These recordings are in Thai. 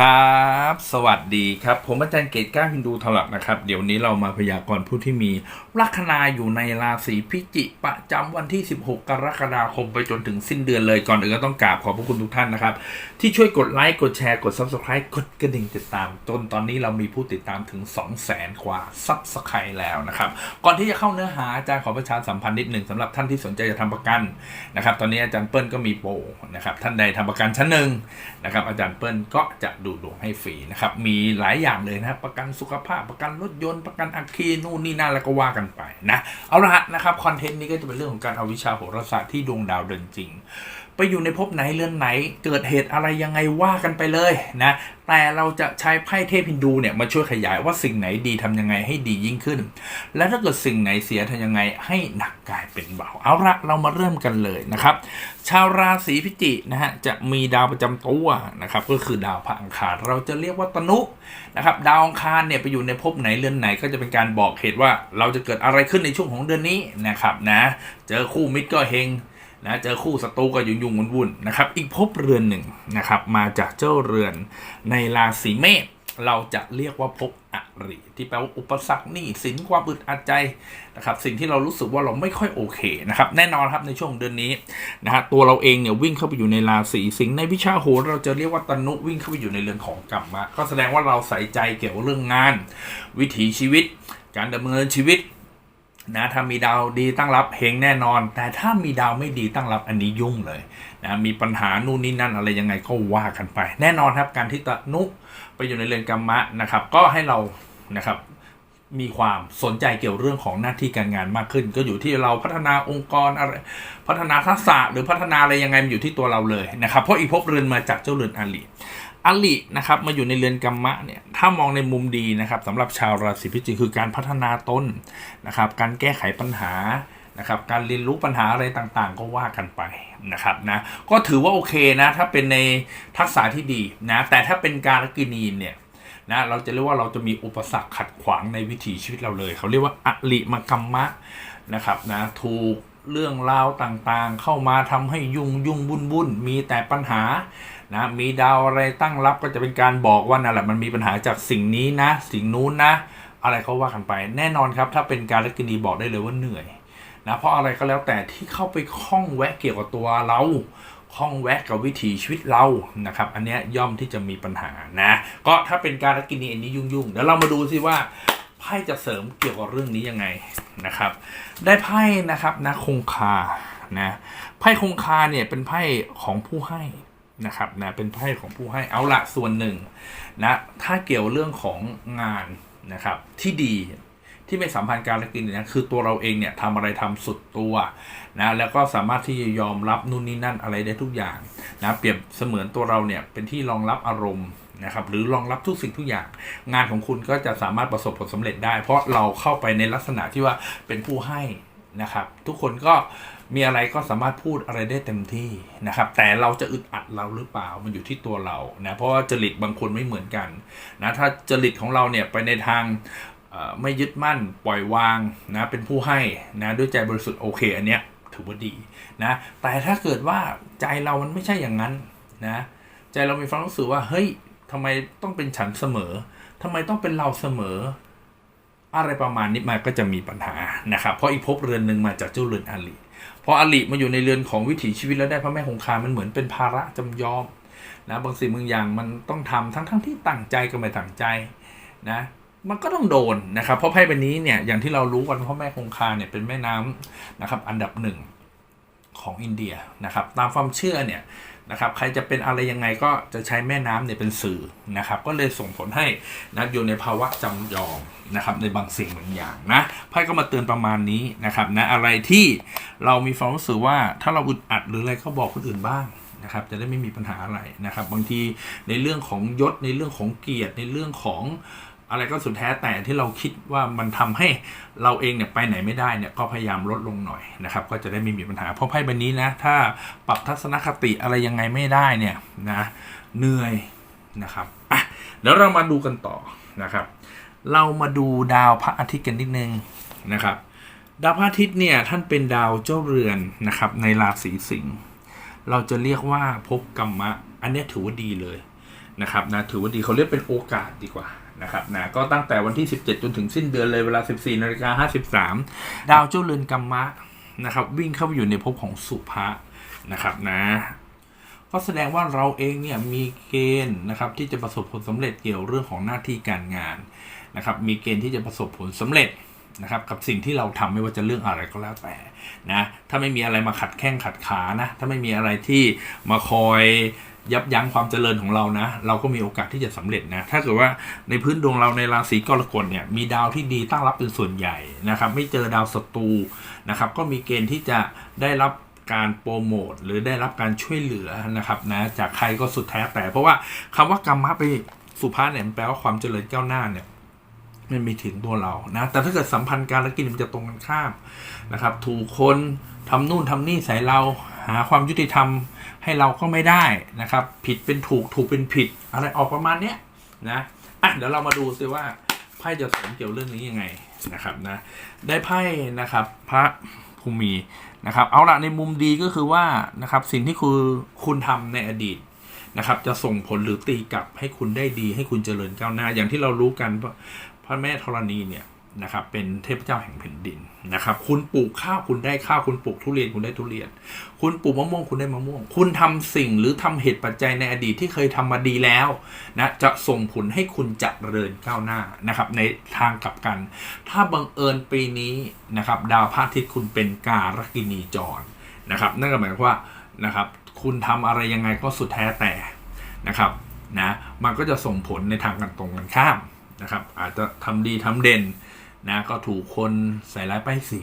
ครับ สวัสดีครับ ผมอาจารย์เกตก้าฮินดูถลักนะครับ เดี๋ยวนี้เรามาพยากรณ์ผู้ที่มีลัคนาอยู่ในราศีพิจิกประจำวันที่ 16 กรกฎาคมไปจนถึงสิ้นเดือนเลยก่อนอื่นก็ต้องกราบขอบพระคุณทุกท่านนะครับ ที่ช่วยกดไลค์กดแชร์กด Subscribe กดกระดิ่งติดตาม จนตอนนี้เรามีผู้ติดตามถึง 200,000กว่า Subscribe แล้วนะครับ ก่อนที่จะเข้าเนื้อหาอาจารย์ขอประชาสัมพันธ์นิดหนึ่งสำหรับท่านที่สนใจจะทำประกันนะครับตอนนี้อาจารย์เปิ้ลก็มีโปรนะครับท่านใดทำประกันชั้นหนึ่งนะครับอาจารย์เปิ้ลก็จะดูดวงให้ฟรีนะครับ มีหลายอย่างเลยนะครับประกันสุขภาพประกันรถยนต์ประกันอัคคีนู่นนี่นั่นแล้วก็ว่ากันไปนะ เอาละฮะนะครับคอนเทนต์นี้ก็จะเป็นเรื่องของการเอาวิชาโหราศาสตร์ที่ดวงดาวเดินจริง ไปอยู่ในภพไหนเรือนไหน เกิดเหตุอะไรยังไงว่ากันไปเลยนะแต่เราจะใช้ไพ่เทพฮินดูเนี่ยมาช่วยขยายว่าสิ่งไหนดีทำยังไงให้ดียิ่งขึ้น และถ้าเกิดสิ่งไหนเสียทำยังไงให้หนักกลายเป็นเบาเอาละเรามาเริ่มกันเลยนะครับ ชาวราศีพิจิกนะฮะจะมีดาวประจำตัวนะครับก็คือดาวพระอังคารเราจะเรียกว่าตนุนะครับดาวอังคารเนี่ยไปอยู่ในภพไหนเรือนไหนก็จะเป็นการบอกเหตุว่าเราจะเกิดอะไรขึ้นในช่วงของเดือนนี้นะครับนะเจอคู่มิตรก็เฮง นะเจอคู่ศัตรูก็ยุ่งยุ่งวุ่นวุ่นนะครับ อีกภพเรือนหนึ่งนะครับ มาจากเจ้าเรือนในราศีเมษเราจะเรียกว่าภพอริที่แปลว่าอุปสรรคหนี้สินความอึดอัดใจนะครับ สิ่งที่เรารู้สึกว่าเราไม่ค่อยโอเคนะครับ แน่นอนครับในช่วงเดือนนี้นะฮะตัวเราเองเนี่ยวิ่งเข้าไปอยู่ในราศีสิงห์ในวิชาโหราเราจะเรียกว่าตนุวิ่งเข้าไปอยู่ในเรือนของกรรมะก็แสดงว่าเราใส่ใจเกี่ยวกับเรื่องงาน วิถีชีวิต การดำเนินชีวิต นะถ้ามีดาวดีตั้งรับเฮงแน่นอน แต่ถ้ามีดาวไม่ดีตั้งรับอันนี้ยุ่งเลยนะมีปัญหานู่นนี่นั่นอะไรยังไงก็ว่ากันไป แน่นอนครับการที่ตะนุไปอยู่ในเรือนกรรมะนะครับ ก็ให้เรานะครับมีความสนใจเกี่ยวเรื่องของหน้าที่การงานมากขึ้น ก็อยู่ที่เราพัฒนาองค์กรอะไรพัฒนาทักษะหรือพัฒนาอะไรยังไงมันอยู่ที่ตัวเราเลยนะครับเพราะอีภพเรือนมาจากเจ้าเรือนอาลี อลินะครับมาอยู่ในเรือนกรรมะเนี่ยถ้ามองในมุมดีนะครับสำหรับชาวราศีพิจิกคือการพัฒนาตนนะครับ การแก้ไขปัญหานะครับการเรียนรู้ปัญหาอะไรต่างๆ ก็ว่ากันไปนะครับนะก็ถือว่าโอเคนะถ้าเป็นในทักษะที่ดีนะแต่ถ้าเป็นการกินีเนี่ยนะเราจะเรียกว่าเราจะมีอุปสรรคขัดขวางในวิถีชีวิตเราเลย เขาเรียกว่าอลิมกรรมะนะครับนะถูกเรื่องราวต่างๆ เข้ามาทำให้ยุ่งยุ่งวุ่นวุ่นมีแต่ปัญหา นะมีดาวอะไรตั้งรับก็จะเป็นการบอกว่านั่นแหละมันมีปัญหาจากสิ่งนี้นะ สิ่งนู้นนะ อะไรเขาว่ากันไป แน่นอนครับ ถ้าเป็นการลักกินีบอกได้เลยว่าเหนื่อยนะเพราะอะไรก็แล้วแต่ที่เข้าไปคล้องแวะเกี่ยวกับตัวเราคล้องแวะกับวิถีชีวิตเรานะครับ อันนี้ย่อมที่จะมีปัญหานะ ก็ถ้าเป็นการลักินีอันนี้ยุ่งๆเดี๋ยวเรามาดูสิว่าไพ่จะเสริมเกี่ยวกับเรื่องนี้ยังไงนะครับ ได้ไพ่นะครับนะคงคานะไพ่คงคาเนี่ยเป็นไพ่ของผู้ให้ นะครับนะเป็นไพ่ของผู้ให้เอาละส่วนหนึ่งนะถ้าเกี่ยวเรื่องของงานนะครับที่ดีที่ไม่สัมพันธ์การละกินเนี่ยคือตัวเราเองเนี่ยทำอะไรทำสุดตัวนะแล้วก็สามารถที่จะยอมรับนู่นนี่นั่นอะไรได้ทุกอย่างนะเปรียบเสมือนตัวเราเนี่ยเป็นที่รองรับอารมณ์นะครับหรือรองรับทุกสิ่งทุกอย่าง งานของคุณก็จะสามารถประสบผลสำเร็จได้ เพราะเราเข้าไปในลักษณะที่ว่าเป็นผู้ให้นะครับ ทุกคนก็ มีอะไรก็สามารถพูดอะไรได้เต็มที่นะครับ แต่เราจะอึดอัดเราหรือเปล่ามันอยู่ที่ตัวเรานะเพราะว่าจริตบางคนไม่เหมือนกันนะถ้าจริตของเราเนี่ยไปในทางไม่ยึดมั่นปล่อยวางนะเป็นผู้ให้นะด้วยใจบริสุทธิ์โอเคอันเนี้ยถือว่าดีนะแต่ถ้าเกิดว่าใจเรามันไม่ใช่อย่างนั้นนะใจเรามีความรู้สึกว่าเฮ้ยทำไมต้องเป็นฉันเสมอทำไมต้องเป็นเราเสมอ อะไรประมาณนี้มาก็จะมีปัญหานะครับเพราะอีกภพเรือนหนึ่งมาจากเจ้าเรือนอาลี พออลิมาอยู่ในเรือนของวิถีชีวิตแล้วได้พระแม่คงคา มันเหมือนเป็นภาระจำยอมนะบางสิ่งบางอย่างมันต้องทำทั้งทั้งที่ตั้งใจก็ไม่ตั้งใจนะมันก็ต้องโดนนะครับ เพราะไพ่ใบนี้เนี่ยอย่างที่เรารู้กันพ่อแม่คงคาเนี่ยเป็นแม่น้ำนะครับ อันดับหนึ่งของอินเดียนะครับ ตามความเชื่อเนี่ย นะครับใครจะเป็นอะไรยังไงก็จะใช้แม่น้ำเนี่ยเป็นสื่อนะครับ ก็เลยส่งผลให้นะอยู่ในภาวะจำยอมนะครับในบางสิ่งบางอย่างนะไพ่ก็มาเตือนประมาณนี้นะครับนะอะไรที่เรามีความรู้สึกว่าถ้าเราอึดอัดหรืออะไรก็บอกคนอื่นบ้างนะครับจะได้ไม่มีปัญหาอะไรนะครับ บางทีในเรื่องของยศในเรื่องของเกียรติในเรื่องของ อะไรก็สุดแท้แต่ที่เราคิดว่ามันทำให้เราเองเนี่ยไปไหนไม่ได้เนี่ยก็พยายามลดลงหน่อยนะครับก็จะได้ไม่มีปัญหาเพราะไพ่ใบนี้นะถ้าปรับทัศนคติอะไรยังไงไม่ได้เนี่ยนะเหนื่อยนะครับอะเดี๋ยวเรามาดูกันต่อนะครับ เรามาดูดาวพระอาทิตย์กันนิดนึงนะครับ ดาวพระอาทิตย์เนี่ยท่านเป็นดาวเจ้าเรือนนะครับในราศีสิงห์เราจะเรียกว่าภพกรรมะ อันนี้ถือว่าดีเลยนะครับนะถือว่าดีเขาเรียกเป็นโอกาสดีกว่า นะครับนะก็ตั้งแต่วันที่ 17 จนถึงสิ้นเดือนเลยเวลา 14นาฬิกา53 ดาวเจ้าเรือนกรรมะนะครับ วิ่งเข้าไปอยู่ในภพของสุภะนะครับนะ ก็แสดงว่าเราเองเนี่ยมีเกณฑ์นะครับที่จะประสบผลสำเร็จเกี่ยวเรื่องของหน้าที่การงานนะครับ มีเกณฑ์ที่จะประสบผลสำเร็จนะครับกับสิ่งที่เราทำไม่ว่าจะเรื่องอะไรก็แล้วแต่นะถ้าไม่มีอะไรมาขัดแข้งขัดขานะถ้าไม่มีอะไรที่มาคอย ยับยั้งความเจริญของเรานะ เราก็มีโอกาสที่จะสำเร็จนะ ถ้าเกิดว่าในพื้นดวงเราในราศีกรกฎเนี่ยมีดาวที่ดีตั้งรับเป็นส่วนใหญ่นะครับ ไม่เจอดาวศัตรูนะครับ ก็มีเกณฑ์ที่จะได้รับการโปรโมทหรือได้รับการช่วยเหลือนะครับนะจากใครก็สุดแท้แต่ เพราะว่าคำว่ากรรมะไปสุภาพเนี่ยแปลว่าความเจริญก้าวหน้าเนี่ยมันมีถึงตัวเรานะ แต่ถ้าเกิดสัมพันธ์การละกินมันจะตรงกันข้ามนะครับ ถูกคนทำนู่นทำนี่ใส่เราหาความยุติธรรม ให้เราก็ไม่ได้นะครับ ผิดเป็นถูกถูกเป็นผิด อะไรออกประมาณเนี้ยนะอะเดี๋ยวเรามาดูซิว่าไพ่จะสอนเกี่ยวเรื่องนี้ยังไงนะครับนะได้ไพ่นะครับพระภูมินะครับ เอาละในมุมดีก็คือว่านะครับสิ่งที่คุณคุณทำในอดีตนะครับ จะส่งผลหรือตีกลับให้คุณได้ดี ให้คุณเจริญก้าวหน้า อย่างที่เรารู้กันพระแม่ธรณีเนี่ย นะครับเป็นเทพเจ้าแห่งแผ่นดินนะครับ คุณปลูกข้าวคุณได้ข้าวคุณปลูกทุเรียนคุณได้ทุเรียน คุณปลูกมะม่วงคุณได้มะม่วง คุณทำสิ่งหรือทำเหตุปัจจัยในอดีตที่เคยทำมาดีแล้วนะจะส่งผลให้คุณเจริญก้าวหน้านะครับ ในทางกลับกัน ถ้าบังเอิญปีนี้นะครับ ดาวพระอาทิตย์คุณเป็นการกินีจรนะครับ นั่นก็หมายความว่านะครับ คุณทำอะไรยังไงก็สุดแท้แต่นะครับนะมันก็จะส่งผลในทางกันตรงกันข้ามนะครับ อาจจะทำดีทำเด่น นะก็ถูกคนใส่ร้ายป้ายสี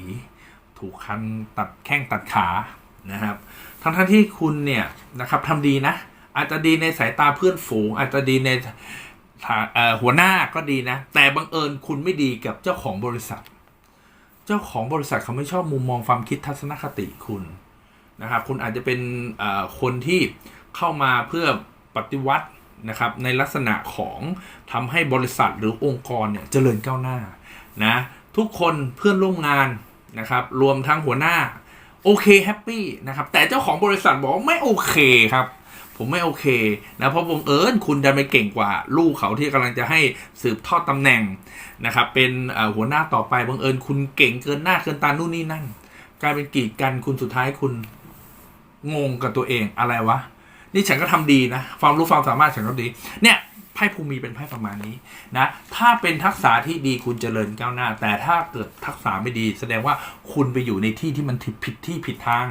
ถูกคันตัดแข้งตัดขานะครับ ทั้งทั้งที่คุณเนี่ยนะครับทำดีนะ อาจจะดีในสายตาเพื่อนฝูง อาจจะดีในหัวหน้าก็ดีนะ แต่บังเอิญคุณไม่ดีกับเจ้าของบริษัท เจ้าของบริษัทเขาไม่ชอบมุมมองความคิดทัศนคติคุณนะครับคุณอาจจะเป็นคนที่เข้ามาเพื่อปฏิวัตินะครับในลักษณะของทำให้บริษัทหรือองค์กรเนี่ยเจริญก้าวหน้า นะทุกคนเพื่อนร่วมงานนะครับรวมทั้งหัวหน้าโอเคแฮปปี้นะครับแต่เจ้าของบริษัทบอกว่าไม่โอเคครับ ผมไม่โอเคนะเพราะบังเอิญคุณจะไปเก่งกว่า ลูกเขาที่กำลังจะให้สืบทอดตำแหน่งนะครับเป็นหัวหน้าต่อไปบังเอิญคุณเก่งเกินหน้าเกินตานู่นนี่นั่นกลายเป็นกีดกันคุณสุดท้ายคุณงงกับตัวเองอะไรวะ นี่ฉันก็ทำดีนะ ความรู้ความสามารถฉันก็ดี เนี่ย ไพ่ภูมิเป็นไพ่ประมาณนี้นะถ้าเป็นทักษะที่ดีคุณเจริญก้าวหน้า แต่ถ้าเกิดทักษะไม่ดี แสดงว่าคุณไปอยู่ในที่ที่มันผิดผิดที่ผิดทาง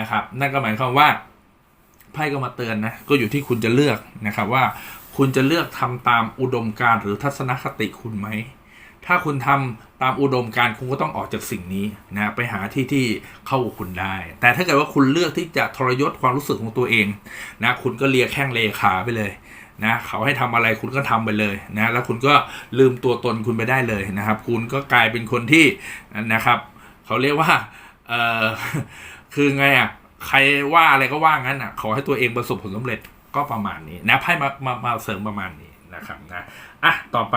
นะครับ นั่นก็หมายความว่าไพ่ก็มาเตือนนะก็อยู่ที่คุณจะเลือกนะครับว่า คุณจะเลือกทำตามอุดมการณ์หรือทัศนคติคุณไหมถ้าคุณทำตามอุดมการณ์คุณก็ต้องออกจากสิ่งนี้นะไปหาที่ที่เข้ากับคุณได้ แต่ถ้าเกิดว่าคุณเลือกที่จะทรยศความรู้สึกของตัวเองนะคุณก็เลียแข้งเลขาไปเลย นะเขาให้ทำอะไรคุณก็ทำไปเลยนะแล้วคุณก็ลืมตัวตนคุณไปได้เลยนะครับ คุณก็กลายเป็นคนที่นะครับเขาเรียกว่าเออคือไงอะใครว่าอะไรก็ว่างั้นอะขอให้ตัวเองประสบผลสำเร็จก็ประมาณนี้นะไพ่มามามาเสริมประมาณนี้นะครับนะอะต่อไป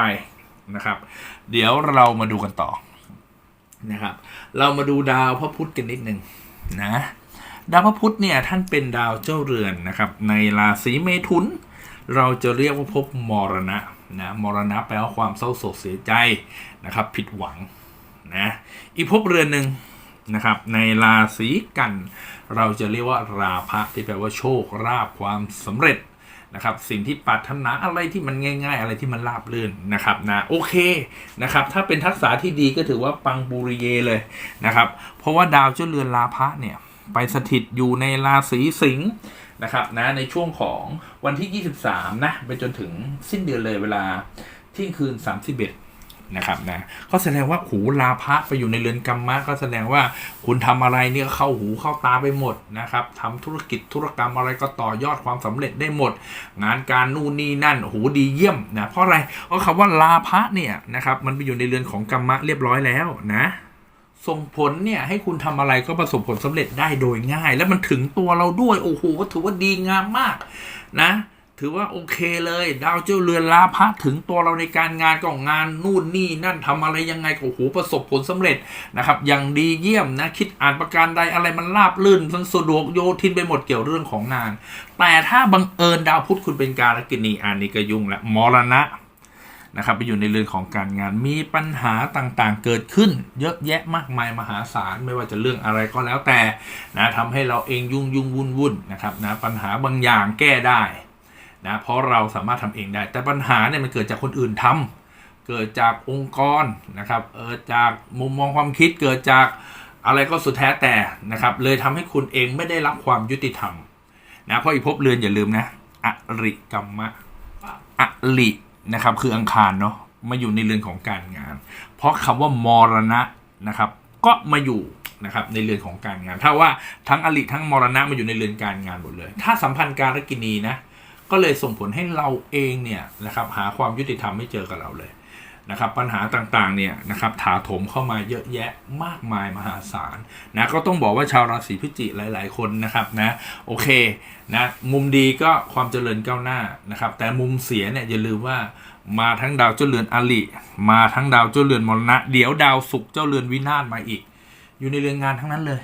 นะครับ เดี๋ยวเรามาดูกันต่อนะครับ เรามาดูดาวพระพุธกันนิดนึงนะดาวพระพุธเนี่ยท่านเป็นดาวเจ้าเรือนนะครับ ในราศีเมถุน เราจะเรียกว่าภพมรณะนะมรณะแปลว่าความเศร้าโศกเสียใจนะครับ ผิดหวังนะอีกภพเรือนหนึ่งนะครับ ในราศีกัน เราจะเรียกว่าราภะที่แปลว่าโชคราบความสำเร็จนะครับ สิ่งที่ปรารถนาอะไรที่มันง่าย ๆ อะไรที่มันราบรื่นนะครับนะโอเคนะครับถ้าเป็นทักษะที่ดีก็ถือว่าปังบูริเยเลยนะครับ เพราะว่าดาวเจ้าเรือนราภะเนี่ยไปสถิตอยู่ในราศีสิงห์ นะครับนะในช่วงของวันที่ 23 นะ ไปจนถึงสิ้นเดือนเลยเวลาเที่ยงคืน 31นะครับนะก็แสดงว่าหูลาภะไปอยู่ในเรือนกรรมะก็แสดงว่าคุณทำอะไรเนี่ยเข้าหูเข้าตาไปหมดนะครับทำธุรกิจธุรกรรมอะไรก็ต่อยอดความสำเร็จได้หมด งานการนู่นนี่นั่นโอ้โหดีเยี่ยมนะเพราะอะไรเพราะคำว่าลาภะเนี่ยนะครับมันไปอยู่ในเรือนของกรรมะเรียบร้อยแล้วนะ ส่งผลเนี่ย ให้คุณทำอะไรก็ประสบผลสำเร็จได้โดยง่าย และมันถึงตัวเราด้วย โอ้โหถือว่าดีงามมาก นะ ถือว่าโอเคเลย ดาวเจ้าเรือนลาพระถึงตัวเราในการงานก็งานนู่นนี่นั่นทำอะไรยังไงก็โอ้โหประสบผลสำเร็จนะครับ อย่างดีเยี่ยมนะ คิดอ่านประการใดอะไรมันราบลื่นมันสะดวกโยทินไปหมดเกี่ยวเรื่องของงาน แต่ถ้าบังเอิญดาวพุธคุณเป็นการกินีอันนี้ก็ยุ่งละมรณะ นะครับไปอยู่ในเรื่องของการงานมีปัญหาต่างๆ เกิดขึ้น เยอะแยะมากมายมหาศาลไม่ว่าจะเรื่องอะไรก็แล้วแต่นะทำให้เราเองยุ่งยุ่งวุ่นวุ่นนะครับนะปัญหาบางอย่างแก้ได้นะเพราะเราสามารถทำเองได้ แต่ปัญหาเนี่ยมันเกิดจากคนอื่นทำเกิดจากองค์กรนะครับเออจากมุมมองความคิดเกิดจากอะไรก็สุดแท้แต่นะครับเลยทำให้คุณเองไม่ได้รับความยุติธรรมนะเพราะอีภพเรือนอย่าลืมนะอริกรรมะอลิ นะครับ คืออังคารเนาะมาอยู่ในเรือนของการงาน เพราะคำว่ามรณะนะครับ ก็มาอยู่นะครับในเรือนของการงาน ถ้าว่าทั้งอริทั้งมรณะมาอยู่ในเรือนการงานหมดเลย ถ้าสัมพันธ์การกินีนะก็เลยส่งผลให้เราเองเนี่ยนะครับหาความยุติธรรมไม่เจอกับเราเลย นะครับปัญหาต่างๆเนี่ยนะครับถาโถมเข้ามาเยอะแยะมากมายมหาศาลนะก็ต้องบอกว่าชาวราศีพิจิกหลาย ๆ คนนะครับนะโอเคนะมุมดีก็ความเจริญก้าวหน้านะครับแต่มุมเสียเนี่ยอย่าลืมว่ามาทั้งดาวเจ้าเรือนอลิมาทั้งดาวเจ้าเรือนมรณะ เดี๋ยวดาวศุกร์เจ้าเรือนวินาศมาอีก อยู่ในเรือนงานทั้งนั้นเลย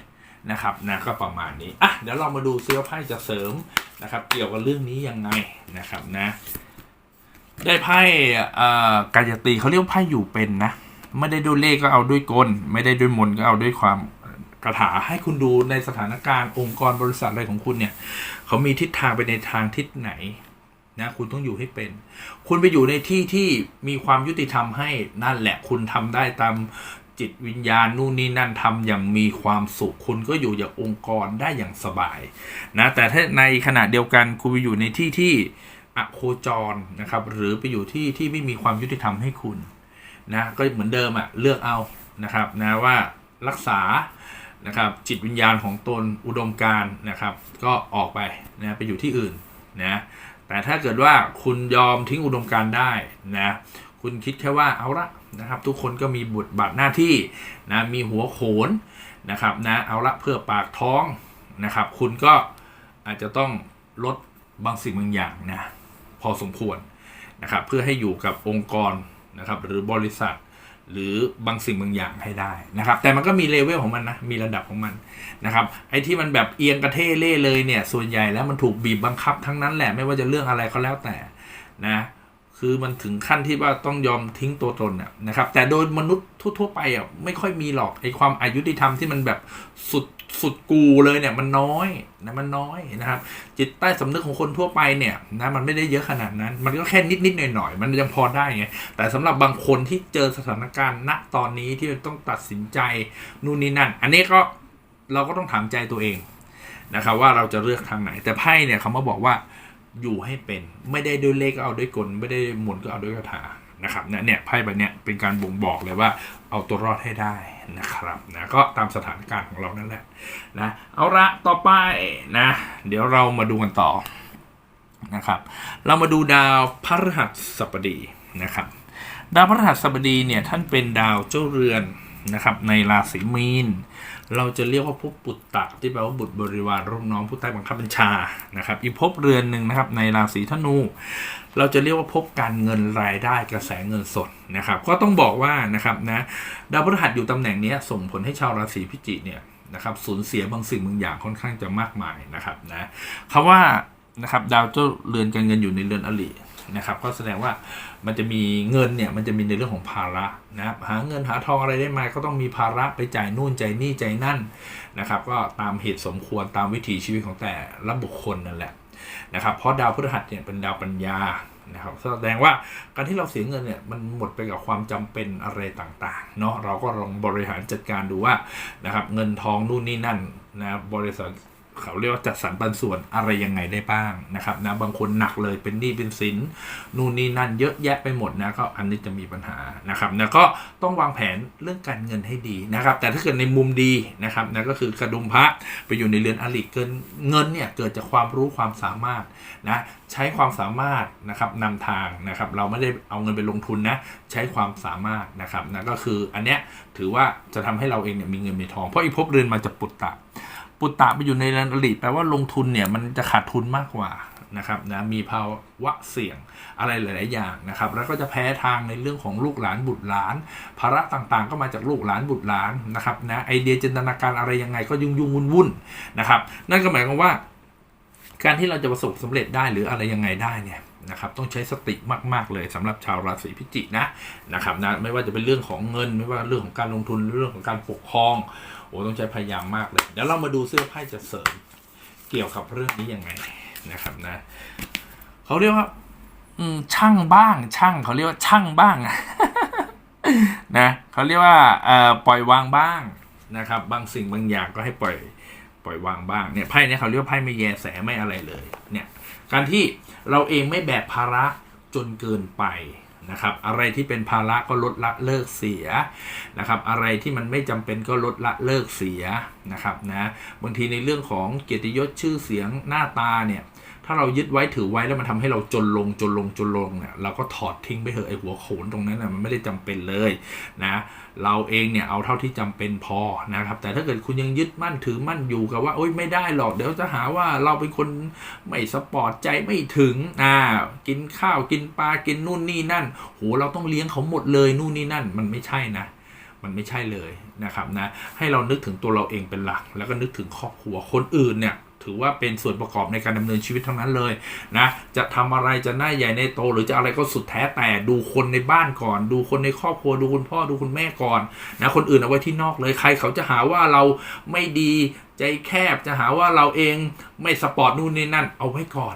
นะครับนะก็ประมาณนี้อะเดี๋ยวเรามาดูเสื้อไพ่จะเสริมนะครับเกี่ยวกับเรื่องนี้ยังไงนะครับนะ ได้ไพ่กายตีเขาเรียกไพ่อยู่เป็นนะ ไม่ได้ด้วยเลขก็เอาด้วยกล ไม่ได้ด้วยมนก็เอาด้วยความกระถาให้คุณดูในสถานการณ์องค์กรบริษัทอะไรของคุณเนี่ยเขามีทิศทางไปในทางทิศไหนนะคุณต้องอยู่ให้เป็น คุณไปอยู่ในที่ที่มีความยุติธรรมให้นั่นแหละคุณทำได้ตามจิตวิญญาณนู่นนี่นั่นทำอย่างมีความสุข คุณก็อยู่อย่างองค์กรได้อย่างสบายนะแต่ถ้าในขณะเดียวกันคุณไปอยู่ในที่ที่ อโคจรนะครับ หรือไปอยู่ที่ที่ไม่มีความยุติธรรมให้คุณนะก็เหมือนเดิมอะเลือกเอานะครับนะว่ารักษานะครับจิตวิญญาณของตนอุดมการนะครับ ก็ออกไปนะไปอยู่ที่อื่นนะแต่ถ้าเกิดว่าคุณยอมทิ้งอุดมการได้นะคุณคิดแค่ว่าเอาละนะครับทุกคนก็มีบทบาทหน้าที่นะมีหัวโขนนะครับนะเอาละเพื่อปากท้องนะครับ คุณก็อาจจะต้องลดบางสิ่งบางอย่างนะ พอสมควรนะครับเพื่อให้อยู่กับองค์กรนะครับหรือบริษัท หรือบางสิ่งบางอย่างให้ได้นะครับ แต่มันก็มีเลเวลของมันนะมีระดับของมันนะครับไอ้ที่มันแบบเอียงกระเทเล่เลยเนี่ยส่วนใหญ่แล้วมันถูกบีบบังคับทั้งนั้นแหละไม่ว่าจะเรื่องอะไรก็แล้วแต่นะ คือมันถึงขั้นที่ว่าต้องยอมทิ้งตัวตนน่ะนะครับ แต่โดยมนุษย์ทั่วๆไปอะไม่ค่อยมีหรอกไอความอายุติธรรมที่มันแบบสุดสุดกูเลยเนี่ยมันน้อยนะมันน้อยนะครับ จิตใต้สำนึกของคนทั่วไปเนี่ยนะมันไม่ได้เยอะขนาดนั้น มันก็แค่นิดนิดหน่อยหน่อยๆมันยังพอได้ไงแต่สำหรับบางคนที่เจอสถานการณ์ณตอนนี้ที่ต้องตัดสินใจนู่นนี่นั่น อันนี้ก็เราก็ต้องถามใจตัวเองนะครับว่าเราจะเลือกทางไหนแต่ไพ่เนี่ยเขามาบอกว่า อยู่ให้เป็น ไม่ได้ด้วยเลขก็เอาด้วยกล ไม่ได้หมุนก็เอาด้วยคาถานะครับเนี่ยเนี่ยไพ่ใบเนี้ยเป็นการบ่งบอกเลยว่าเอาตัวรอดให้ได้นะครับนะก็ตามสถานการณ์ของเรานั่นแหละนะเอาละต่อไปนะ เดี๋ยวเรามาดูกันต่อนะครับ เรามาดูดาวพฤหัสบดีนะครับ ดาวพฤหัสบดีเนี่ยท่านเป็นดาวเจ้าเรือน นะครับในราศีมีน เราจะเรียกว่าภพปุตตะที่แปลว่าบุตรบริวารลูกน้องผู้ใต้บังคับบัญชานะครับอีกภพเรือนหนึ่งนะครับในราศีธนู เราจะเรียกว่าภพการเงินรายได้กระแสเงินสดนะครับก็ต้องบอกว่านะครับนะดาวพฤหัสอยู่ตำแหน่งนี้ส่งผลให้ชาวราศีพิจิกเนี่ยนะครับสูญเสียบางสิ่งบางอย่างค่อนข้างจะมากมายนะครับนะคำว่านะครับดาวเจ้าเรือนการเงินอยู่ในเรือนอลินะครับก็แสดงว่า มันจะมีเงินเนี่ยมันจะมีในเรื่องของภาระนะครับหาเงินหาทองอะไรได้มาก็ต้องมีภาระไปจ่ายนู่นจ่ายนี่จ่ายนั่นนะครับ ก็ตามเหตุสมควรตามวิถีชีวิตของแต่ละบุคคลนั่นแหละนะครับ เพราะดาวพฤหัสเนี่ยเป็นดาวปัญญานะครับแสดงว่าการที่เราเสียเงินเนี่ยมันหมดไปกับความจำเป็นอะไรต่างๆเนาะเราก็ลองบริหารจัดการดูว่านะครับเงินทองนู่นนี่นั่นนะบริษัท เขาเรียกว่าจัดสรรปันส่วนอะไรยังไงได้บ้างนะครับนะบางคนหนักเลยเป็นหนี้เป็นสินนู่นนี่นั่นเยอะแยะไปหมดนะก็อันนี้จะมีปัญหานะครับนะก็ต้องวางแผนเรื่องการเงินให้ดีนะครับ แต่ถ้าเกิดในมุมดีนะครับนะก็คือกระดุมพระไปอยู่ในเรือนอลิเกินเงินเนี่ยเกิดจากความรู้ความสามารถนะใช้ความสามารถนะครับนำทางนะครับเราไม่ได้เอาเงินไปลงทุนนะใช้ความสามารถนะครับนะก็คืออันเนี้ยถือว่าจะทำให้เราเองเนี่ยมีเงินมีทองเพราะอีภพเรือนมาจะปุตตะ ปุตตะไปอยู่ในเรือนอลิแปลว่าลงทุนเนี่ยมันจะขาดทุนมากกว่านะครับนะมีภาวะเสี่ยงอะไรหลาย ๆ อย่างนะครับ แล้วก็จะแพ้ทางในเรื่องของลูกหลานบุตรหลานภาระต่างๆ ก็มาจากลูกหลานบุตรหลานนะครับนะไอเดียจินตนาการอะไรยังไงก็ยุ่งยุ่งวุ่นวุ่นๆนะครับ นั่นก็หมายความว่า การที่เราจะประสบสำเร็จได้หรืออะไรยังไงได้เนี่ยนะครับต้องใช้สติมาก ๆ เลยสำหรับชาวราศีพิจิกนะนะครับนะไม่ว่าจะเป็นเรื่องของเงิน ไม่ว่าเรื่องของการลงทุนหรือเรื่องของการปกครอง โอ้ต้องใช้พยายามมากเลยเดี๋ยวเรามาดูเสื้อไพ่จะเสริมเกี่ยวกับเรื่องนี้ยังไงนะครับนะเขาเรียกว่า อืมช่างบ้าง ช่างเขาเรียกว่าช่างบ้างนะเขาเรียกว่าเอ่อปล่อยวางบ้างนะครับ บางสิ่งบางอย่างก็ให้ปล่อยปล่อยวางบ้างเนี่ยไพ่เนี่ยเขาเรียกว่าไพ่ไม่แยแสไม่อะไรเลย เนี่ย การที่เราเองไม่แบกภาระจนเกินไป นะครับอะไรที่เป็นภาระก็ลดละเลิกเสียนะครับอะไรที่มันไม่จำเป็นก็ลดละเลิกเสียนะครับนะบางทีในเรื่องของเกียรติยศชื่อเสียงหน้าตาเนี่ย ถ้าเรายึดไว้ถือไว้แล้วมันทำให้เราจนลงจนลงจนลงเนี่ยเราก็ถอดทิ้งไปเถอะไอ้หัวโขนตรงนั้นนะมันไม่ได้จำเป็นเลยนะเราเองเนี่ยเอาเท่าที่จำเป็นพอนะครับ แต่ถ้าเกิดคุณยังยึดมั่นถือมั่นอยู่กับว่าโอ๊ยไม่ได้หรอกเดี๋ยวจะหาว่าเราเป็นคนไม่สปอร์ตใจไม่ถึงอ่ากินข้าวกินปลากินนู่นนี่นั่นโหเราต้องเลี้ยงเขาหมดเลยนู่นนี่นั่นมันไม่ใช่นะมันไม่ใช่เลยนะครับนะให้เรานึกถึงตัวเราเองเป็นหลัก แล้วก็นึกถึงครอบครัวคนอื่นเนี่ย ถือว่าเป็นส่วนประกอบในการดำเนินชีวิตทั้งนั้นเลยนะจะทำอะไรจะหน้าใหญ่ในโต หรือจะอะไรก็สุดแท้แต่ดูคนในบ้านก่อน ดูคนในครอบครัวดูคุณพ่อดูคุณแม่ก่อนนะคนอื่นเอาไว้ที่นอกเลยใครเขาจะหาว่าเราไม่ดีใจแคบจะหาว่าเราเองไม่สปอร์ตนู่นนี่นั่นเอาไว้ก่อน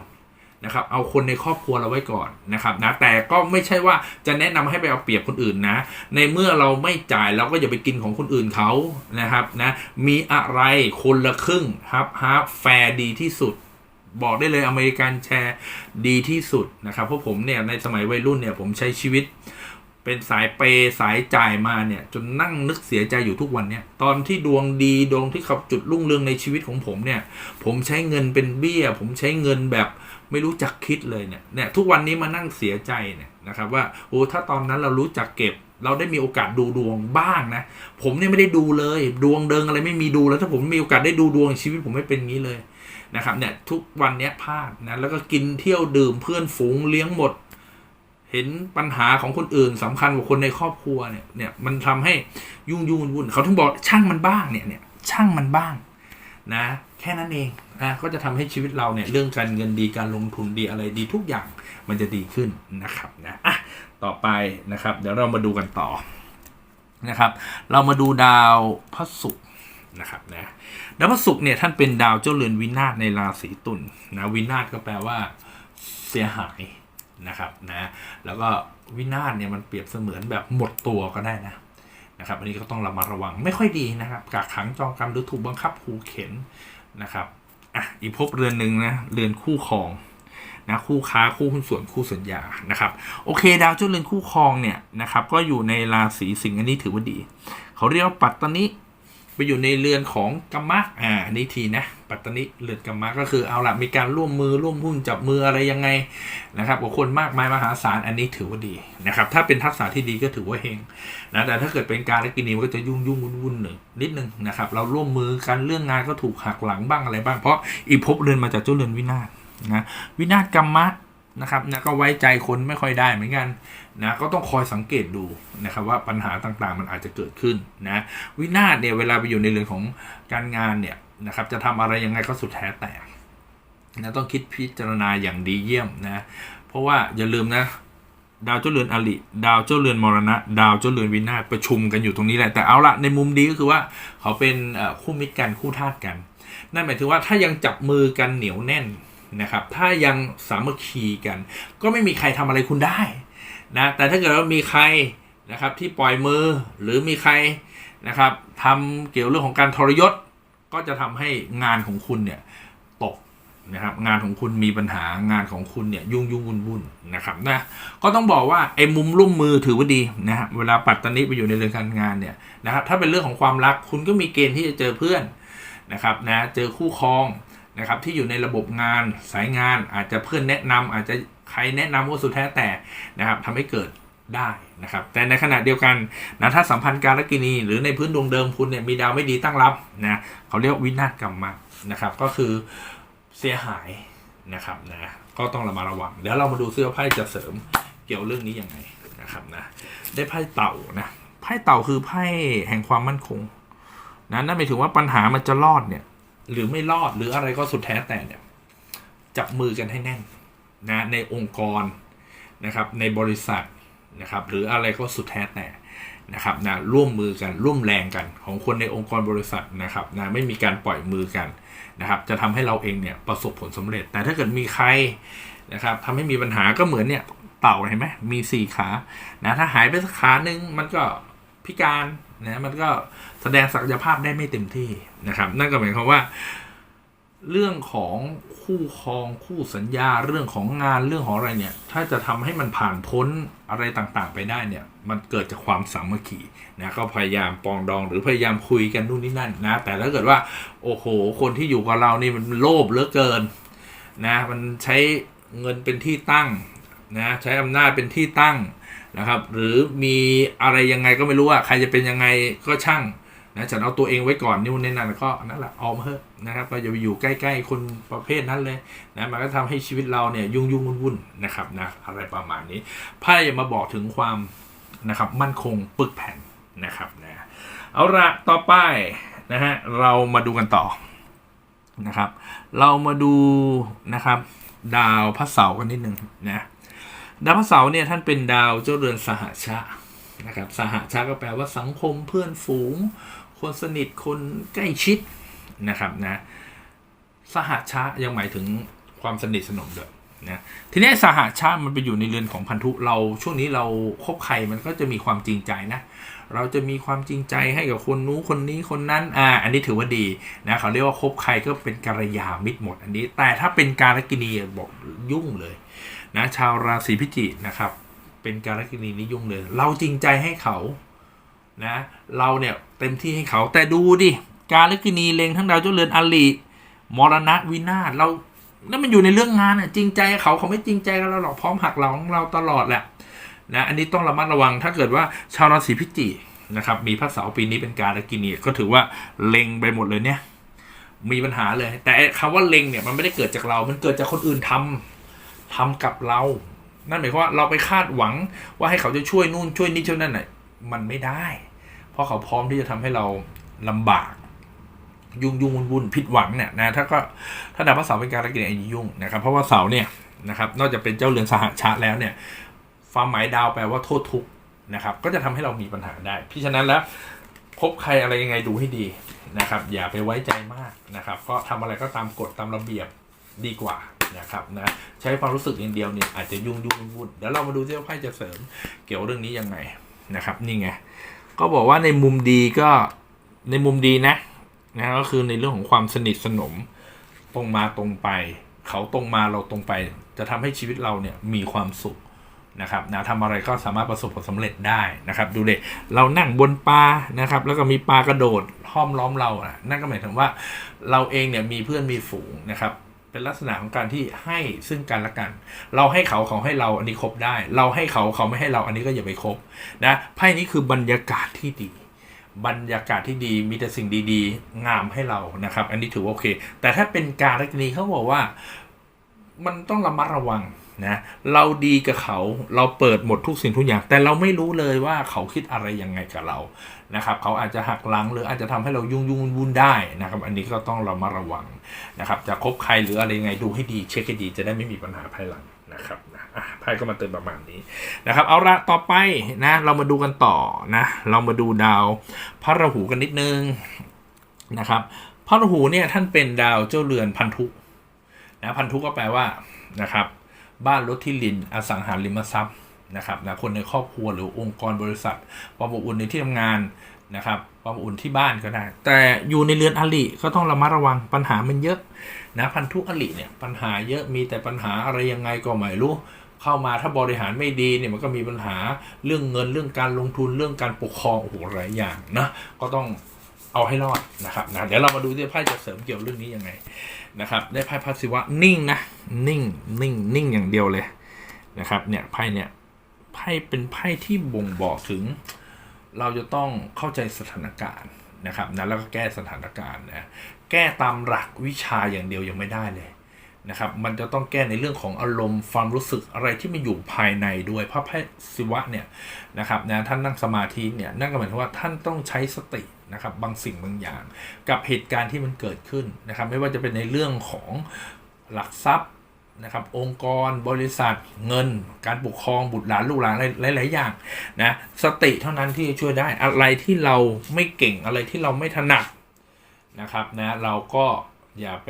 นะครับเอาคนในครอบครัวเราไว้ก่อนนะครับนะแต่ก็ไม่ใช่ว่าจะแนะนำให้ไปเอาเปรียบคนอื่นนะ ในเมื่อเราไม่จ่ายเราก็อย่าไปกินของคนอื่นเขานะครับนะมีอะไรคนละครึ่งครับฮาแฟร์ดีที่สุดบอกได้เลยอเมริกันแชร์ดีที่สุดนะครับเพราะผมเนี่ยในสมัยวัยรุ่นเนี่ยผมใช้ชีวิต เป็นสายเปย์สายจ่ายมาเนี่ย จนนั่งนึกเสียใจอยู่ทุกวันเนี่ยตอนที่ดวงดีดวงที่ขับจุดรุ่งเรืองในชีวิตของผมเนี่ย ผมใช้เงินเป็นเบี้ย ผมใช้เงินแบบ ไม่รู้จักคิดเลยเนี่ยเนี่ยทุกวันนี้มานั่งเสียใจเนี่ยนะครับว่าโอ้ถ้าตอนนั้นเรารู้จักเก็บ เราได้มีโอกาสดูดวงบ้างนะ ผมเนี่ยไม่ได้ดูเลย ดวงเดิงอะไรไม่มีดูแล้วถ้าผมมีโอกาสได้ดูดวงชีวิตผมไม่เป็นงี้เลยนะครับเนี่ยทุกวันเนี้ยพลาดนะแล้วก็กินเที่ยวดื่มเพื่อนฝูงเลี้ยงหมด เห็นปัญหาของคนอื่นสำคัญกว่าคนในครอบครัวเนี่ยเนี่ยมันทำให้ยุ่งยุ่งวุ่นเขาถึงบอกช่างมันบ้างเนี่ยเนี่ยช่างมันบ้าง นะแค่นั้นเองนะก็จะทำให้ชีวิตเราเนี่ยเรื่องการเงินดีการลงทุนดีอะไรดีทุกอย่างมันจะดีขึ้นนะครับนะอะต่อไปนะครับ เดี๋ยวเรามาดูกันต่อนะครับ เรามาดูดาวพระศุกร์นะครับนะดาวพระศุกร์เนี่ยท่านเป็นดาวเจ้าเรือนวินาศในราศีตุลนะวินาศก็แปลว่าเสียหายนะครับนะแล้วก็วินาศเนี่ยมันเปรียบเสมือนแบบหมดตัวก็ได้นะ นะครับอันนี้ก็ต้องระมัดระวังไม่ค่อยดีนะครับกักขังจองกรรมหรือถูกบังคับขู่เข็นนะครับอะอีกพบเรือนหนึ่งนะเรือนคู่ครองนะคู่ค้าคู่หุ้นส่วนคู่สัญญานะครับโอเค ดาวเจ้าเรือนคู่ครองเนี่ยนะครับก็อยู่ในราศีสิงห์อันนี้ถือว่าดี เขาเรียกว่าปัตตนิ ไปอยู่ในเรือนของกัมมะอ่านนี้ทีนะ ปัตตนิเรือนกัมมะก็คือเอาละมีการร่วมมือร่วมหุ้นจับมืออะไรยังไงนะครับกับคนมากมายมหาศาลอันนี้ถือว่าดีนะครับ ถ้าเป็นทักษะที่ดีก็ถือว่าเฮงนะแต่ถ้าเกิดเป็นการเล็กกินีมันก็จะยุ่งยุ่งวุ่นวุ่นหนึ่งนิดนึงนะครับ เราร่วมมือกันเรื่องงานก็ถูกหักหลังบ้างอะไรบ้างเพราะอีภพเรือนมาจากเจ้าเรือนวินาศนะวินาศกรรมะนะครับนะก็ไว้ใจคนไม่ค่อยได้เหมือนกัน นะก็ต้องคอยสังเกตดูนะครับว่าปัญหาต่างๆ มันอาจจะเกิดขึ้นนะวินาศเนี่ยเวลาไปอยู่ในเรื่องของการงานเนี่ยนะครับจะทำอะไรยังไงก็สุดแท้แต่นะต้องคิดพิจารณาอย่างดีเยี่ยมนะเพราะว่าอย่าลืมนะดาวเจ้าเรือนอลิดาวเจ้าเรือนมรณะ ดาวเจ้าเรือนวินาศประชุมกันอยู่ตรงนี้แหละแต่เอาละในมุมดีก็คือว่าเขาเป็นคู่มิตรกันคู่ทาสกัน นั่นหมายถึงว่าถ้ายังจับมือกันเหนียวแน่นนะครับ ถ้ายังสามัคคีกัน ก็ไม่มีใครทำอะไรคุณได้ นะแต่ถ้าเกิดว่ามีใครนะครับที่ปล่อยมือหรือมีใครนะครับทำเกี่ยวเรื่องของการทรยศ ก็จะทำให้งานของคุณเนี่ยตกนะครับงานของคุณมีปัญหางานของคุณเนี่ยยุ่งยุ่งวุ่นวุ่นนะครับนะก็ต้องบอกว่าไอ้มุมร่วมมือถือว่าดีนะครับเวลาปัตตานิไปอยู่ในเรื่องการงานเนี่ยนะครับถ้าเป็นเรื่องของความรักคุณก็มีเกณฑ์ที่จะเจอเพื่อนนะครับนะเจอคู่ครองนะครับที่อยู่ในระบบงานสายงานอาจจะเพื่อนแนะนำอาจจะ ใครแนะนำว่าสุดแท้แต่นะครับทำให้เกิดได้นะครับแต่ในขณะเดียวกันนะถ้าสัมพันธ์การกินีหรือในพื้นดวงเดิมคุณเนี่ยมีดาวไม่ดีตั้งรับนะเขาเรียกวินาศกรรมมานะครับก็คือเสียหายนะครับนะก็ต้องระมัดระวังเดี๋ยวเรามาดูเสื้อไพ่จะเสริมเกี่ยวเรื่องนี้ยังไงนะครับนะได้ไพ่เต่านะไพ่เต่าคือไพ่แห่งความมั่นคงนะนั่นหมายถึงว่าปัญหามันจะรอดเนี่ยหรือไม่รอดหรืออะไรก็สุดแท้แต่เนี่ยจับมือกันให้แน่น นะในองค์กรนะครับในบริษัทนะครับหรืออะไรก็สุดแท้แต่นะครับนะร่วมมือกันร่วมแรงกันของคนในองค์กรบริษัทนะครับนะไม่มีการปล่อยมือกันนะครับ จะทำให้เราเองเนี่ยประสบผลสำเร็จ แต่ถ้าเกิดมีใครนะครับทำให้มีปัญหาก็เหมือนเนี่ยเต่าเห็นไหมมีสี่ขานะถ้าหายไปสักขาหนึ่งมันก็พิการนะมันก็แสดงศักยภาพได้ไม่เต็มที่นะครับ นั่นก็หมายความว่า เรื่องของคู่ครองคู่สัญญาเรื่องของงานเรื่องของอะไรเนี่ย ถ้าจะทำให้มันผ่านพ้นอะไรต่างๆ ไปได้เนี่ย มันเกิดจากความสามัคคีนะก็พยายามปองดองหรือพยายามคุยกันนู่นนี่นั่นนะ แต่ถ้าเกิดว่า โอ้โห คนที่อยู่กับเรานี่มันโลภเหลือเกินนะมันใช้เงินเป็นที่ตั้งนะใช้อำนาจเป็นที่ตั้งนะครับ หรือมีอะไรยังไงก็ไม่รู้ว่าใครจะเป็นยังไงก็ช่าง นะฉันเอาตัวเองไว้ก่อนนู่นนี่นั่นก็นั่นแหละเอามาเถอะนะครับก็อย่าไปอยู่ใกล้ๆคนประเภทนั้นเลยนะมันก็ทำให้ชีวิตเราเนี่ยยุ่งยุ่งวุ่นวุ่นๆนะครับนะอะไรประมาณนี้ไพ่มาบอกถึงความนะครับมั่นคงปึกแผ่นนะครับนะเอาละต่อไปนะฮะเรามาดูกันต่อนะครับ เรามาดูนะครับ ดาวพระเสาร์กันนิดหนึ่งนะดาวพระเสาร์เนี่ยท่านเป็นดาวเจ้าเรือนสหชะนะครับสหชะก็แปลว่าสังคมเพื่อนฝูง คนสนิทคนใกล้ชิดนะครับนะสหชะยังหมายถึงความสนิทสนมด้วยนะทีนี้สหชามันไปอยู่ในเรือนของพันธุเราช่วงนี้เราคบใครมันก็จะมีความจริงใจนะ เราจะมีความจริงใจให้กับคนนู้คนนี้คนนั้นอ่าอันนี้ถือว่าดีนะเขาเรียกว่าคบใครก็เป็นกัลยามิตรหมดอันนี้ แต่ถ้าเป็นการกินีบอกยุ่งเลยนะชาวราศีพิจิกนะครับ เป็นการกินีนี่ยุ่งเลย เราจริงใจให้เขา นะเราเนี่ยเต็มที่ให้เขาแต่ดูดิการกินีเลงทั้งดาวเจ้าเรือนอลีมรณะวินาศเรานั่นมันอยู่ในเรื่องงานอะจริงใจเขาเขาไม่จริงใจกับเราหรอกพร้อมหักเราของเราตลอดแหละนะอันนี้ต้องระมัดระวังถ้าเกิดว่าชาวราศีพิจิกนะครับมีพระเสาร์ปีนี้เป็นการกินีก็ถือว่าเล็งไปหมดเลยเนี่ย มีปัญหาเลย แต่ไอ้คำว่าเล็งเนี่ยมันไม่ได้เกิดจากเรา มันเกิดจากคนอื่นทำทำกับเรา นั่นหมายความว่าเราไปคาดหวังว่าให้เขาจะช่วยนู่นช่วยนี่ช่วยนั่นน่ะ มันไม่ได้ เพราะเขาพร้อมที่จะทำให้เราลำบาก ยุ่งยุ่งวุ่นวุ่นผิดหวังเนี่ยนะถ้าก็ถ้าดาวพระเสาร์เป็นการกินอันยุ่งนะครับ เพราะว่าเสาร์เนี่ยนะครับ นอกจากเป็นเจ้าเรือนสหชาติแล้วเนี่ยความหมายดาวแปลว่าโทษทุกข์นะครับ ก็จะทำให้เรามีปัญหาได้พี่ฉะนั้นแล้วพบใครอะไรยังไงดูให้ดีนะครับ อย่าไปไว้ใจมากนะครับ ก็ทำอะไรก็ตามกฎตามระเบียบดีกว่านะครับนะใช้ความรู้สึกอย่างเดียวเนี่ยอาจจะยุ่งยุ่งวุ่นเดี๋ยวเรามาดูที่ว่าไพ่จะเสริมเกี่ยวเรื่องนี้ยังไง นะครับนี่ไงก็บอกว่าในมุมดีก็ในมุมดีนะนะก็คือในเรื่องของความสนิทสนมตรงมาตรงไป เขาตรงมาเราตรงไป จะทำให้ชีวิตเราเนี่ยมีความสุขนะครับนะทำอะไรก็สามารถประสบผลสำเร็จได้นะครับ ดูเด็เรานั่งบนปลานะครับ แล้วก็มีปลากระโดดห้อมล้อมเราอะนั่นก็หมายถึงว่าเราเองเนี่ยมีเพื่อนมีฝูงนะครับ เป็นลักษณะของการที่ให้ซึ่งกันและกัน เราให้เขาเขาให้เราอันนี้ครบได้ เราให้เขาเขาไม่ให้เราอันนี้ก็อย่าไปคบนะไพ่นี้คือบรรยากาศที่ดี บรรยากาศที่ดีมีแต่สิ่งดีๆ งามให้เรานะครับ อันนี้ถือว่าโอเค แต่ถ้าเป็นการลักนีเขาบอกว่า มันต้องระมัดระวังนะเราดีกับเขาเราเปิดหมดทุกสิ่งทุกอย่าง แต่เราไม่รู้เลยว่าเขาคิดอะไรยังไงกับเรานะครับ เขาอาจจะหักหลังหรืออาจจะทำให้เรายุ่งยุ่งวุ่นได้นะครับ อันนี้ก็ต้องเรามาระวังนะครับ จะคบใครหรืออะไรยังไงดูให้ดีเช็คให้ดีจะได้ไม่มีปัญหาภายหลังนะครับนะอะไพ่ก็มาเตือนประมาณนี้นะครับ เอาละต่อไปนะเรามาดูกันต่อนะเรามาดูดาวพระราหูกันนิดนึงนะครับ พระราหูเนี่ยท่านเป็นดาวเจ้าเรือนพันธุ นะพันธุก็แปลว่านะครับบ้านรถที่ดินอสังหาริมทรัพย์นะครับนะคนในครอบครัวหรือองค์กรบริษัทความอบอุ่นในที่ทำงานนะครับความอบอุ่นที่บ้านก็ได้ แต่อยู่ในเรือนอลิก็ต้องระมัดระวังปัญหามันเยอะนะพันธุอลิเนี่ยปัญหาเยอะมีแต่ปัญหาอะไรยังไงก็ไม่รู้เข้ามาถ้าบริหารไม่ดีเนี่ยมันก็มีปัญหาเรื่องเงินเรื่องการลงทุนเรื่องการปกครองโอ้โหหลายอย่างนะก็ต้องเอาให้รอดนะครับนะเดี๋ยวเรามาดูที่ไพ่จะเสริมเกี่ยวเรื่องนี้ยังไง นะครับได้ไพ่พัศิวะนิ่งนะนิ่งนิ่งนิ่งอย่างเดียวเลยนะครับเนี่ยไพ่เนี่ยไพ่เป็นไพ่ที่บ่งบอกถึง เราจะต้องเข้าใจสถานการณ์นะครับนะแล้วก็แก้สถานการณ์นะแก้ตามหลักวิชาอย่างเดียวยังไม่ได้เลยนะครับมันจะต้องแก้ในเรื่องของอารมณ์ความรู้สึกอะไรที่มันอยู่ภายในด้วยพระพศิวะเนี่ยนะครับนะท่านนั่งสมาธิเนี่ยนั่นก็หมายถึงว่าท่านต้องใช้สติ นะครับบางสิ่งบางอย่าง กับเหตุการณ์ที่มันเกิดขึ้นนะครับ ไม่ว่าจะเป็นในเรื่องของหลักทรัพย์นะครับองค์กรบริษัทเงิน การปกครองบุตรหลานลูกหลานอะไรหลายๆอย่างนะสติเท่านั้นที่จะช่วยได้อะไรที่เราไม่เก่งอะไรที่เราไม่ถนัดนะครับนะเราก็อย่าไป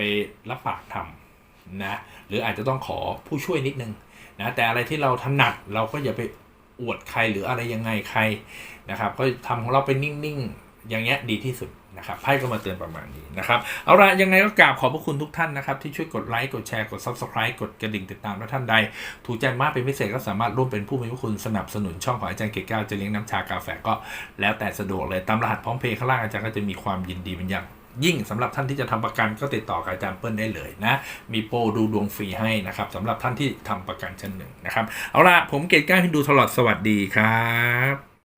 รับปากทำนะหรืออาจจะต้องขอผู้ช่วยนิดนึงนะแต่อะไรที่เราถนัดเราก็อย่าไปอวดใครหรืออะไรยังไงใครนะครับก็ทำของเราเป็นนิ่งๆ อย่างเงี้ยดีที่สุดนะครับไพ่ก็มาเตือนประมาณนี้นะครับ เอาละยังไงก็กราบขอบพระคุณทุกท่านนะครับ ที่ช่วยกดไลค์ กดแชร์ กด Subscribe กดกระดิ่งติดตามและท่านใด ถูกใจมากเป็นพิเศษก็สามารถร่วมเป็นผู้มีพระคุณสนับสนุนช่องของอาจารย์เกศแก้วจะเลี้ยงน้ำชากาแฟก็แล้วแต่สะดวกเลยตามรหัสพร้อมเพย์ข้างล่างอาจารย์ก็จะมีความยินดีเป็นอย่างยิ่งสำหรับท่านที่จะทำประกันก็ติดต่อกับอาจารย์เปิ้ลได้เลยนะ มีโปรดูดวงฟรีให้นะครับสำหรับท่านที่ทำประกันชั้นหนึ่งนะครับ เอาละผมเกศก้วฮินดูตลอดสวัสดีครับ